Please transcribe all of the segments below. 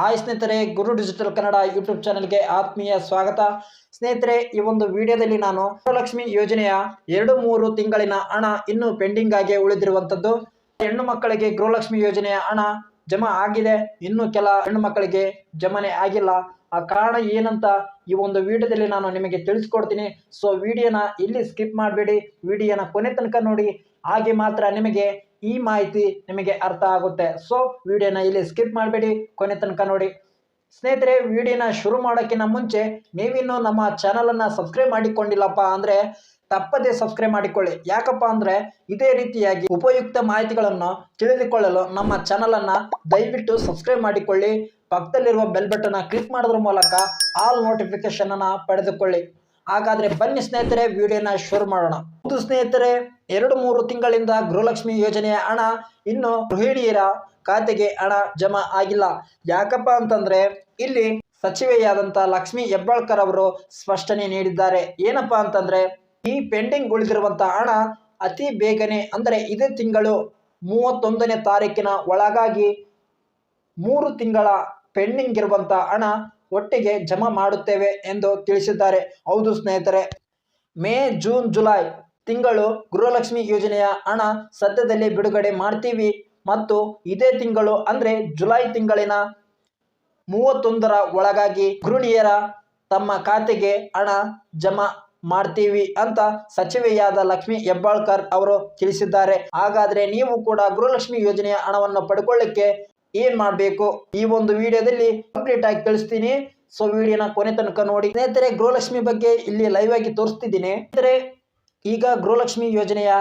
Hi ಸ್ನೇಹಿತರೆ, ಗುರು digital Kannada YouTube ಚಾನಲ್ಗೆ ಆತ್ಮೀಯ ಸ್ವಾಗತ. ಸ್ನೇಹಿತರೆ, ಈ ಒಂದು ವಿಡಿಯೋದಲ್ಲಿ ನಾನು ಗೃಹಲಕ್ಷ್ಮಿ ಯೋಜನೆಯ ಎರಡು ಮೂರು ತಿಂಗಳಿನ ಹಣ ಇನ್ನೂ ಪೆಂಡಿಂಗ್ ಆಗಿ ಉಳಿದಿರುವಂಥದ್ದು ಹೆಣ್ಣು ಮಕ್ಕಳಿಗೆ ಗೃಹಲಕ್ಷ್ಮಿ ಯೋಜನೆಯ ಹಣ ಜಮಾ ಆಗಿದೆ. ಇನ್ನು ಕೆಲ ಹೆಣ್ಣು ಮಕ್ಕಳಿಗೆ ಜಮನೆ ಆಗಿಲ್ಲ. ಆ ಕಾರಣ ಏನಂತ ಈ ಒಂದು ವಿಡಿಯೋದಲ್ಲಿ ನಾನು ನಿಮಗೆ ತಿಳಿಸ್ಕೊಡ್ತೀನಿ. ಸೊ ವಿಡಿಯೋನ ಇಲ್ಲಿ ಸ್ಕಿಪ್ ಮಾಡಬೇಡಿ. ವಿಡಿಯೋನ ಕೊನೆ ತನಕ ನೋಡಿ. ಹಾಗೆ ಮಾತ್ರ ನಿಮಗೆ ಈ ಮಾಹಿತಿ ನಿಮಗೆ ಅರ್ಥ ಆಗುತ್ತೆ. ಸೊ ವಿಡಿಯೋನ ಇಲ್ಲಿ ಸ್ಕಿಪ್ ಮಾಡಬೇಡಿ. ಕೊನೆ ತನಕ ನೋಡಿ. ಸ್ನೇಹಿತರೆ ವಿಡಿಯೋನ ಶುರು ಮಾಡೋಕ್ಕಿಂತ ಮುಂಚೆ ನೀವಿನ್ನು ನಮ್ಮ ಚಾನಲನ್ನು ಸಬ್ಸ್ಕ್ರೈಬ್ ಮಾಡಿಕೊಂಡಿಲ್ಲಪ್ಪ ಅಂದರೆ ತಪ್ಪದೇ ಸಬ್ಸ್ಕ್ರೈಬ್ ಮಾಡಿಕೊಳ್ಳಿ. ಯಾಕಪ್ಪ ಅಂದರೆ ಇದೇ ರೀತಿಯಾಗಿ ಉಪಯುಕ್ತ ಮಾಹಿತಿಗಳನ್ನು ತಿಳಿದುಕೊಳ್ಳಲು ನಮ್ಮ ಚಾನಲನ್ನು ದಯವಿಟ್ಟು ಸಬ್ಸ್ಕ್ರೈಬ್ ಮಾಡಿಕೊಳ್ಳಿ. ಪಕ್ಕದಲ್ಲಿರುವ ಬೆಲ್ ಬಟನ್ನ ಕ್ಲಿಕ್ ಮಾಡೋದ್ರ ಮೂಲಕ ಆಲ್ ನೋಟಿಫಿಕೇಷನನ್ನು ಪಡೆದುಕೊಳ್ಳಿ. ಹಾಗಾದ್ರೆ ಬನ್ನಿ ಸ್ನೇಹಿತರೆ, ವಿಡಿಯೋನ ಶುರು ಮಾಡೋಣ. ಒಂದು ಸ್ನೇಹಿತರೆ, ಎರಡು ಮೂರು ತಿಂಗಳಿಂದ ಗೃಹಲಕ್ಷ್ಮಿ ಯೋಜನೆಯ ಹಣ ಇನ್ನು ಗೃಹಿಣಿಯರ ಖಾತೆಗೆ ಹಣ ಜಮಾ ಆಗಿಲ್ಲ. ಯಾಕಪ್ಪ ಅಂತಂದ್ರೆ, ಇಲ್ಲಿ ಸಚಿವೆಯಾದಂಥ ಲಕ್ಷ್ಮಿ ಹೆಬ್ಬಾಳ್ಕರ್ ಅವರು ಸ್ಪಷ್ಟನೆ ನೀಡಿದ್ದಾರೆ. ಏನಪ್ಪಾ ಅಂತಂದ್ರೆ, ಈ ಪೆಂಡಿಂಗ್ ಉಳಿದಿರುವಂತಹ ಹಣ ಅತಿ ಬೇಗನೆ, ಅಂದರೆ ಇದೇ ತಿಂಗಳು ಮೂವತ್ತೊಂದನೇ ತಾರೀಕಿನ ಒಳಗಾಗಿ ಮೂರು ತಿಂಗಳ ಪೆಂಡಿಂಗ್ ಇರುವಂಥ ಹಣ ಒಟ್ಟಿಗೆ ಜಮಾ ಮಾಡುತ್ತೇವೆ ಎಂದು ತಿಳಿಸಿದ್ದಾರೆ. ಹೌದು ಸ್ನೇಹಿತರೆ, ಮೇ, ಜೂನ್, ಜುಲೈ ತಿಂಗಳು ಗೃಹಲಕ್ಷ್ಮಿ ಯೋಜನೆಯ ಹಣ ಸದ್ಯದಲ್ಲಿ ಬಿಡುಗಡೆ ಮಾಡ್ತೀವಿ ಮತ್ತು ಇದೇ ತಿಂಗಳು ಅಂದರೆ ಜುಲೈ ತಿಂಗಳಿನ ಮೂವತ್ತೊಂದರ ಒಳಗಾಗಿ ಗೃಹಿಣಿಯರ ತಮ್ಮ ಖಾತೆಗೆ ಹಣ ಜಮಾ ಮಾಡ್ತೀವಿ ಅಂತ ಸಚಿವೆಯಾದ ಲಕ್ಷ್ಮಿ ಹೆಬ್ಬಾಳ್ಕರ್ ಅವರು ತಿಳಿಸಿದ್ದಾರೆ. ಹಾಗಾದ್ರೆ ನೀವು ಕೂಡ ಗೃಹಲಕ್ಷ್ಮಿ ಯೋಜನೆಯ ಹಣವನ್ನು ಪಡ್ಕೊಳ್ಳಿಕ್ಕೆ ಏನ್ ಮಾಡಬೇಕು? ಈ ಒಂದು ವಿಡಿಯೋದಲ್ಲಿ ಕಂಪ್ಲೀಟ್ ಆಗಿ ತಿಳಿಸ್ತೀನಿ. ಸೊ ವಿಡಿಯೋನ ಕೊನೆ ತನಕ ನೋಡಿ. ಸ್ನೇಹಿತರೆ, ಗೃಹಲಕ್ಷ್ಮಿ ಬಗ್ಗೆ ಇಲ್ಲಿ ಲೈವ್ ಆಗಿ ತೋರಿಸ್ತಿದ್ದೀನಿ. ಸ್ನೇಹಿತರೆ, ಈಗ ಗೃಹಲಕ್ಷ್ಮಿ ಯೋಜನೆಯ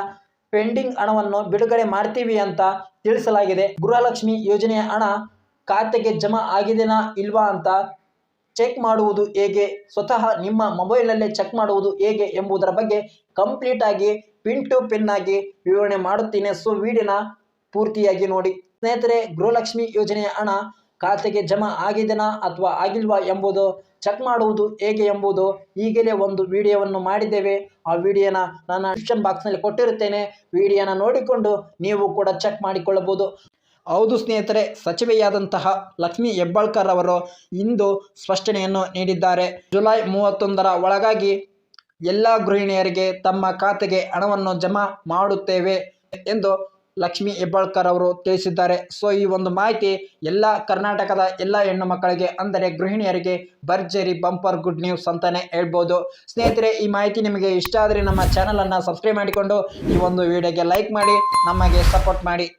ಪೆಂಡಿಂಗ್ ಹಣವನ್ನು ಬಿಡುಗಡೆ ಮಾಡ್ತೀವಿ ಅಂತ ತಿಳಿಸಲಾಗಿದೆ. ಗೃಹಲಕ್ಷ್ಮಿ ಯೋಜನೆಯ ಹಣ ಖಾತೆಗೆ ಜಮಾ ಆಗಿದೆನಾ ಇಲ್ವಾ ಅಂತ ಚೆಕ್ ಮಾಡುವುದು ಹೇಗೆ? ಸ್ವತಃ ನಿಮ್ಮ ಮೊಬೈಲಲ್ಲೇ ಚೆಕ್ ಮಾಡುವುದು ಹೇಗೆ ಎಂಬುದರ ಬಗ್ಗೆ ಕಂಪ್ಲೀಟ್ ಆಗಿ ಪಿನ್ ಟು ಪಿನ್ ಆಗಿ ವಿವರಣೆ ಮಾಡುತ್ತೀನಿ. ಸೊ ವಿಡಿಯೋನ ಪೂರ್ತಿಯಾಗಿ ನೋಡಿ. ಸ್ನೇಹಿತರೆ, ಗೃಹಲಕ್ಷ್ಮಿ ಯೋಜನೆಯ ಹಣ ಖಾತೆಗೆ ಜಮಾ ಆಗಿದೆನಾ ಅಥವಾ ಆಗಿಲ್ವಾ ಎಂಬುದು ಚೆಕ್ ಮಾಡುವುದು ಹೇಗೆ ಎಂಬುದು ಈಗಲೇ ಒಂದು ವಿಡಿಯೋವನ್ನು ಮಾಡಿದ್ದೇವೆ. ಆ ವಿಡಿಯೋನ ನಾನು ಡಿಸ್ಕ್ರಿಪ್ಷನ್ ಬಾಕ್ಸ್ನಲ್ಲಿ ಕೊಟ್ಟಿರುತ್ತೇನೆ. ವಿಡಿಯೋನ ನೋಡಿಕೊಂಡು ನೀವು ಕೂಡ ಚೆಕ್ ಮಾಡಿಕೊಳ್ಳಬಹುದು. ಹೌದು ಸ್ನೇಹಿತರೆ, ಸಚಿವೆಯಾದಂತಹ ಲಕ್ಷ್ಮಿ ಹೆಬ್ಬಾಳ್ಕರ್ ಅವರು ಇಂದು ಸ್ಪಷ್ಟನೆಯನ್ನು ನೀಡಿದ್ದಾರೆ. ಜುಲೈ ಮೂವತ್ತೊಂದರ ಒಳಗಾಗಿ ಎಲ್ಲ ಗೃಹಿಣಿಯರಿಗೆ ತಮ್ಮ ಖಾತೆಗೆ ಹಣವನ್ನು ಜಮಾ ಮಾಡುತ್ತೇವೆ ಎಂದು ಲಕ್ಷ್ಮಿ ಹೆಬ್ಬಾಳ್ಕರ್ ಅವರು ತಿಳಿಸಿದ್ದಾರೆ. ಸೊ, ಈ ಒಂದು ಮಾಹಿತಿ ಎಲ್ಲ ಕರ್ನಾಟಕದ ಎಲ್ಲ ಹೆಣ್ಣು ಮಕ್ಕಳಿಗೆ, ಅಂದರೆ ಗೃಹಿಣಿಯರಿಗೆ ಭರ್ಜರಿ ಬಂಪರ್ ಗುಡ್ ನ್ಯೂಸ್ ಅಂತಾನೆ ಹೇಳ್ಬೋದು. ಸ್ನೇಹಿತರೆ, ಈ ಮಾಹಿತಿ ನಿಮಗೆ ಇಷ್ಟ ಆದರೆ ನಮ್ಮ ಚಾನಲನ್ನು ಸಬ್ಸ್ಕ್ರೈಬ್ ಮಾಡಿಕೊಂಡು ಈ ಒಂದು ವಿಡಿಯೋಗೆ ಲೈಕ್ ಮಾಡಿ, ನಮಗೆ ಸಪೋರ್ಟ್ ಮಾಡಿ.